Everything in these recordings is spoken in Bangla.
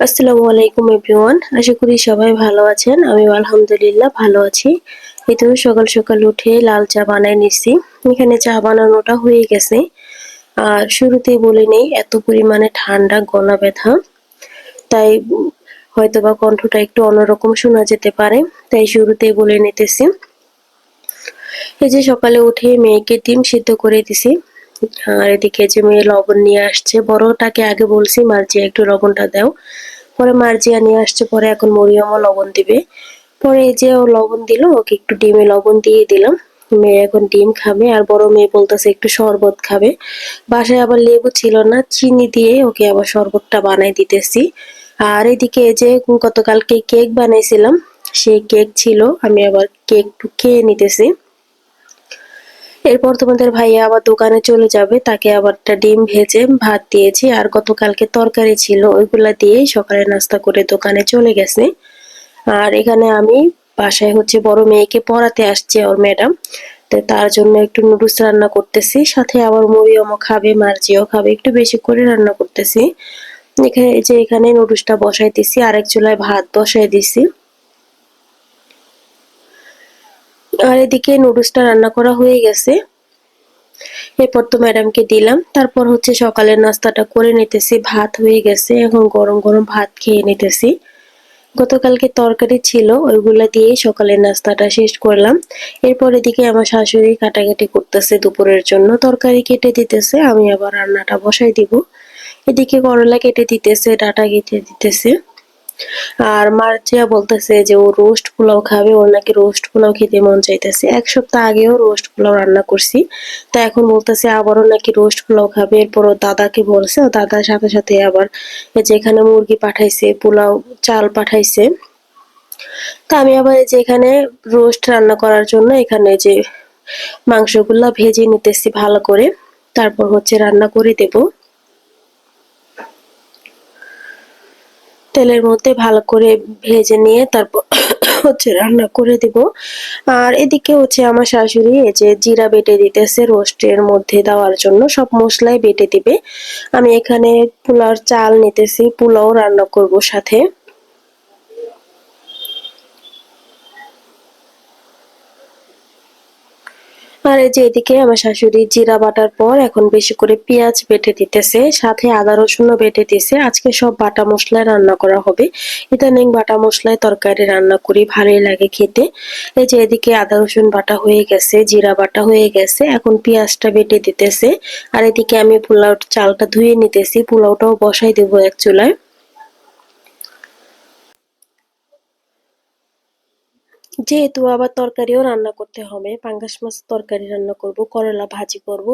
আসসালামু আলাইকুম এভরিওয়ান, আশা করি সবাই ভালো আছেন। আমি আলহামদুলিল্লাহ ভালো আছি। এই তো সকাল সকাল উঠে লাল চা বানাই নিচ্ছি এখানে চা বানানোটা হয়ে গেছে। আর শুরুতেই বলে নেই, এত পরিমাণে ঠান্ডা, গলা ব্যথা। তাই হয়তো বা কণ্ঠটা একটু অন্যরকম শোনা যেতে পারে। তাই শুরুতেই বলে নিতেছি। এই যে সকালে উঠে মেয়েকে ডিম সিদ্ধ করে দিছি। আর এদিকে যে মেয়ে লবণ নিয়ে আসছে, বড়টাকে আগে বলছি, মার্জিয়া একটু লবণটা দাও। পরে মার্জিয়া নিয়ে আসছে, পরে এখন মরিয়মও লবণ দিবে। পরে এই যে ও লবণ দিল, ওকে একটু ডিমে লবণ দিয়ে দিলাম। মেয়ে এখন ডিম খাবে, আর বড় মেয়ে বলতেছে একটু শরবত খাবে। বাসায় আবার লেবু ছিল না, চিনি দিয়ে ওকে আবার শরবতটা বানাই দিতেছি। আর এদিকে যে গতকালকে কেক বানাইছিলাম, সেই কেক ছিল, আমি আবার কেক খেয়ে নিতেছি। এরপর তোমাদের ভাইয়া আবার দোকানে চলে যাবে। তাকে আবার একটা ডিম ভেজে ভাত দিয়েছি। আর গতকালকে তরকারি ছিল, ওইগুলা দিয়ে সকালে নাস্তা করে দোকানে চলে গেছে। আর এখানে আমি বাসায় হচ্ছে বড় মেয়েকে পড়াতে আসছে ওর ম্যাডাম। তো তার জন্য একটু নুডলস রান্না করতেছি। সাথে আবার মরিয়মও খাবে মার্জিও খাবে। একটু বেশি করে রান্না করতেছি। এখানে যে এখানে নুডলসটা বসাই দিছি। আরেক চুলায় ভাত বসাই দিছি। আর এদিকে নুডলসটা রান্না করা হয়ে গেছে। এরপর তো ম্যাডামকে দিলাম। তারপর হচ্ছে সকালের নাস্তাটা করে নিতেছি। ভাত হয়ে গেছে। এখন গরম গরম ভাত খেয়ে নিতেছি। গতকালকে তরকারি ছিল, ওইগুলা দিয়ে সকালের নাস্তাটা শেষ করলাম। এরপর এদিকে আমার শাশুড়ি কাটাকাটি করতেছে দুপুরের জন্য। তরকারি কেটে দিতেছে, আমি আবার রান্নাটা বসাই দিব। এদিকে করলা কেটে দিতেছে, ডাটা কেটে দিতেছে। আর মার্জিয়া বলতেছে যে ও রোস্ট পোলাও খাবে, ওর নাকি রোস্ট পোলাও খেতে মন চাইতেছে। এক সপ্তাহ আগেও রোস্ট পোলাও রান্না করছি। তা এখন বলতেছে আবারও নাকি রোস্ট পোলাও খাবে। এরপর ও দাদাকে বলছে, ও দাদার সাথে সাথে আবার যেখানে মুরগি পাঠাইছে, পোলাও চাল পাঠাইছে। তা আমি আবার যে এখানে রোস্ট রান্না করার জন্য এখানে যে মাংসগুলা ভেজে নিতেছি ভালো করে। তারপর হচ্ছে রান্না করে দেবো। তেলের মধ্যে ভালো করে ভেজে নিয়ে তারপর হচ্ছে রান্না করে দিব। আর এদিকে হচ্ছে আমার শাশুড়ি এই যে জিরা বেটে দিতেছে রোস্টের মধ্যে দেওয়ার জন্য, সব মশলাই বেটে দিবে। আমি এখানে পোলাওর চাল নিতেছি, পোলাও রান্না করব সাথে। আর এই যে এদিকে আমার শাশুড়ি জিরা বাটার পর এখন বেশি করে পেঁয়াজ বেটে দিতেছে, সাথে আদা রসুনও বেটে দিছে। আজকে সব বাটা মশলায় রান্না করা হবে। ইদানিং বাটা মশলায় তরকারি রান্না করি, ভালোই লাগে খেতে। এই যে এদিকে আদা, রসুন বাটা হয়ে গেছে, জিরা বাটা হয়ে গেছে, এখন পেঁয়াজটা বেটে দিতেছে। আর এদিকে আমি পোলাও চালটা ধুয়ে নিতেছি, পোলাওটাও বসাই দেবো এক চুলায়। যেহেতু আবার তরকারিও রান্না করতে হবে, পাঙ্গাস মাছ তরকারি রান্না করব, করলা ভাজি করব,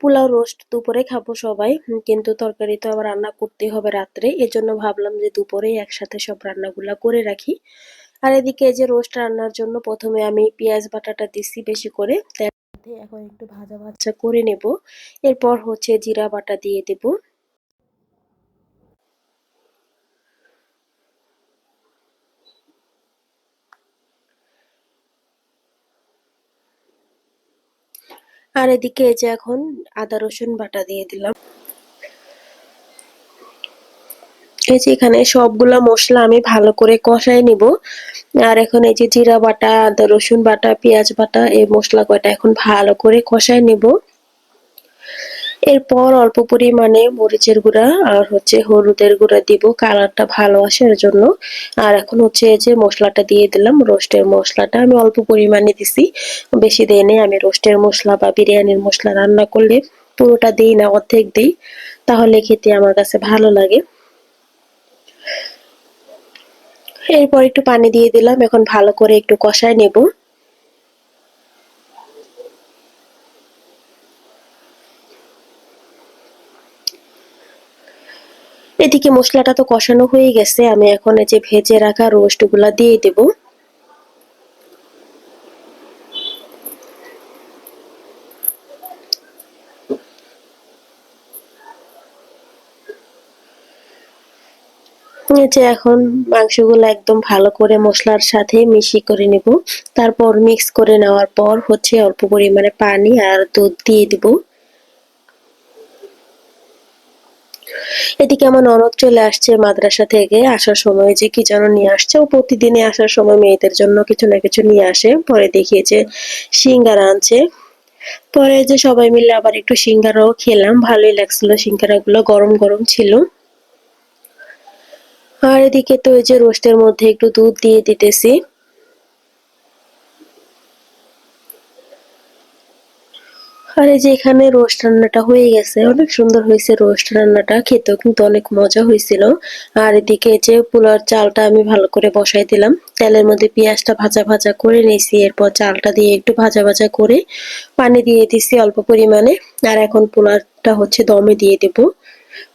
পোলাও রোস্ট দুপুরে খাব সবাই কিন্তু তরকারি তো আবার রান্না করতে হবে রাত্রে, এজন্য ভাবলাম যে দুপুরেই একসাথে সব রান্নাগুলা করে রাখি। আর এদিকে যে রোস্ট রান্নার জন্য প্রথমে আমি পেঁয়াজ বাটাটা দিছি বেশি করে এখন একটু ভাজা ভাজা করে নেব, এরপর হচ্ছে জিরা বাটা দিয়ে দেবো। আর এদিকে এই যে এখন আদা, রসুন বাটা দিয়ে দিলাম। এই যে এখানে সবগুলা মশলা আমি ভালো করে কষাই নিব। আর এখন এই যে জিরা বাটা, আদা, রসুন বাটা, পেঁয়াজ বাটা, এই মশলা কয়টা এখন ভালো করে কষাই নিব। এরপর অল্প পরিমাণে মরিচের গুঁড়া আর হচ্ছে হলুদের গুঁড়া দিব। কালারটা ভালো আসার জন্য আর এখন হচ্ছে এই যে মশলাটা দিয়ে দিলাম, রোস্টের মশলাটা। আমি অল্প পরিমাণে দিছি। বেশি দিই নেই, আমি রোস্টের মশলা বা বিরিয়ানির মশলা রান্না করলে পুরোটা দিই না, অর্ধেক দিই। তাহলে খেতে আমার কাছে ভালো লাগে। এরপর একটু পানি দিয়ে দিলাম। এখন ভালো করে একটু কষায় নেব। এদিকে মশলাটা তো কষানো হয়ে গেছে, আমি এখন এই যে ভেজে রাখা রোস্টগুলা দিয়ে দেব। যে এখন মাংসগুলো একদম ভালো করে মশলার সাথে মিশি করে নেব। তারপর মিক্স করে নেওয়ার পর হচ্ছে অল্প পরিমাণে পানি আর দুধ দিয়ে দিব। এদিকে আমার ননদ চলে আসছে মাদ্রাসা থেকে। আসার সময় যে কি যেন নিয়ে আসছে। ও প্রতিদিনে আসার সময় মেয়েদের জন্য কিছু না কিছু নিয়ে আসে। পরে দেখিয়েছে সিঙ্গারা আনছে। পরে যে সবাই মিলে আবার একটু সিঙ্গারাও খেলাম। ভালোই লাগছিল সিঙ্গারা গুলো গরম গরম ছিল। আর এদিকে তো এই যে রোস্টের মধ্যে একটু দুধ দিয়ে দিতেছি। আর এই যে এখানে রোস্ট রান্নাটা হয়ে গেছে, অনেক সুন্দর হয়েছে রোস্ট রান্নাটা, খেতেও কিন্তু অনেক মজা হয়েছিল। আর এদিকে যে পোলার চালটা আমি ভালো করে বসাই দিলাম। তেলের মধ্যে পেঁয়াজটা ভাজা ভাজা করে নিয়েছি, এরপর চালটা দিয়ে একটু ভাজা ভাজা করে পানি দিয়ে দিছি অল্প পরিমাণে। আর এখন পোলারটা হচ্ছে দমে দিয়ে দেব।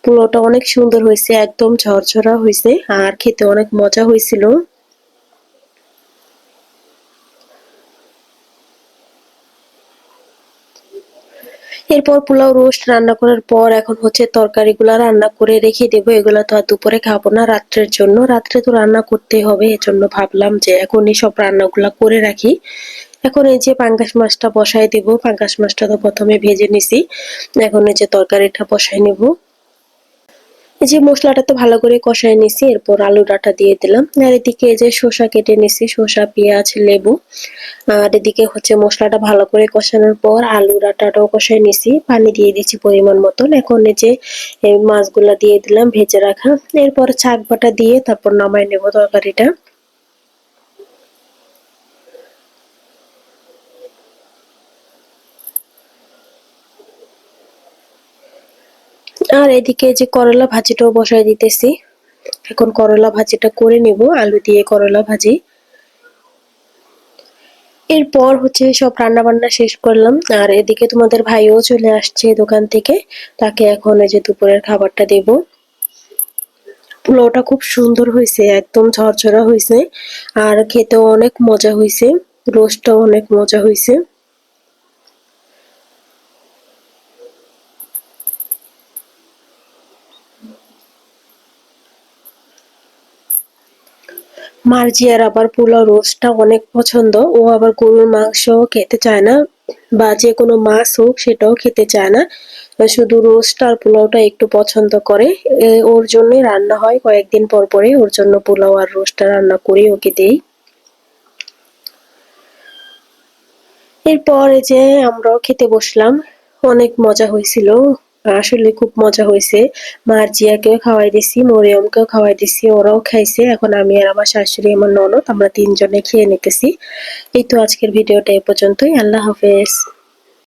পোলাওটা অনেক সুন্দর হয়েছে, একদম ঝরঝরা হয়েছে, আর খেতে অনেক মজা হয়েছিল। এরপর পোলাও রোস্ট রান্না করার পর এখন হচ্ছে তরকারিগুলো রান্না করে রেখে দেবো। এগুলো তো আর দুপুরে খাব না, রাত্রের জন্য। রাত্রে তো রান্না করতে হবে, এজন্য ভাবলাম যে এখন এই সব রান্নাগুলো করে রাখি। এখন এই যে পাঙ্গাস মাছটা বসাই দেবো। পাঙ্গাস মাছটা তো প্রথমে ভেজে নিছি। এখন এই যে তরকারিটা বসাই নেব। এই যে মশলাটা তো ভালো করে কষায় নিছি, এরপর আলু ডাটা দিয়ে দিলাম। আর এদিকে যে শসা কেটে নিছি, শসা, পেঁয়াজ, লেবু। আর এদিকে হচ্ছে মশলাটা ভালো করে কষানোর পর আলু ডাটাটাও কষায় নিছি, পানি দিয়ে দিচ্ছি পরিমাণ মতন। এখন এই যে মাছগুলা দিয়ে দিলাম, ভেজে রাখা। এরপর ছাক বাটা দিয়ে তারপর নামাই নেব তরকারিটা। আর এদিকে যে করলা ভাজিটাও বসাই দিতেছি। এখন করলা ভাজিটা করে নিব, আলু দিয়ে করলা ভাজি। এরপর হচ্ছে সব রান্না বান্না শেষ করলাম। আর এদিকে তোমাদের ভাইও চলে আসছে দোকান থেকে, তাকে এখন এই যে দুপুরের খাবারটা দেব। পোলাওটা খুব সুন্দর হয়েছে, একদম ঝরঝরা হয়েছে। আর খেতেও অনেক মজা হয়েছে, রোস্টটাও অনেক মজা হয়েছে। মার্জিয়ার আবার পোলাও রোস্টটা অনেক পছন্দ। ও আবার গরুর মাংস খেতে চায় না বা যে কোনো মাছ হোক সেটাও খেতে চায় না। শুধু রোস্ট আর পোলাওটা একটু পছন্দ করে। ওর জন্যই রান্না হয়। কয়েকদিন পর পরে ওর জন্য পোলাও আর রোস্টটা রান্না করে, ওকে দেই। এরপর যে আমরাও খেতে বসলাম। অনেক মজা হয়েছিল। আসলে খুব মজা হয়েছে। মার জিয়াকেও খাওয়াই দিছি, মরিয়মকেও খাওয়াই দিছি, ওরাও খাইছে। এখন আমি আর আমার শাশুড়ি, আমার ননদ, আমরা তিনজনে খেয়ে নিতেছি। এই তো আজকের ভিডিওটা এ পর্যন্তই। আল্লাহ হাফেজ।